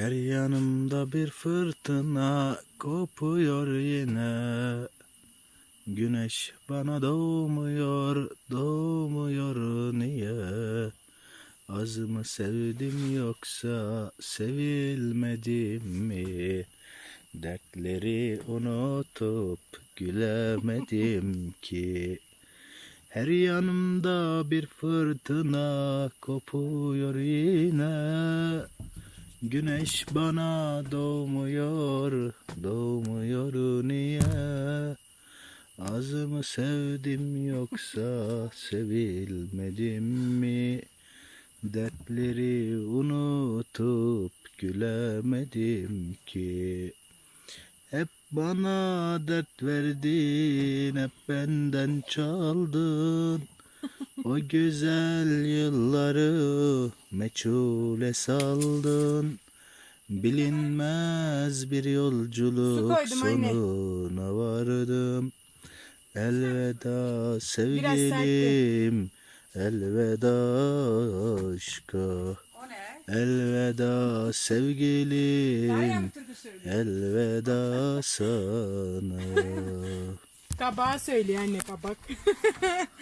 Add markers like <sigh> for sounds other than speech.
Her yanımda bir fırtına kopuyor yine. Güneş bana doğmuyor, doğmuyor niye? Az mı sevdim yoksa sevilmedim mi? Dertleri unutup gülemedim ki. Her yanımda bir fırtına kopuyor yine. Güneş bana doğmuyor, doğmuyor niye? Az mı sevdim yoksa sevilmedim mi? Dertleri unutup gülemedim ki. Hep bana dert verdin, hep benden çaldın. O güzel yılları meçhule saldın. Bilinmez bir yolculuk koydum anne. sonuna vardım. Elveda sevgilim, elveda aşka. Elveda sevgilim, elveda sana. <laughs> Kabağı söylüyor anne kabak. <laughs>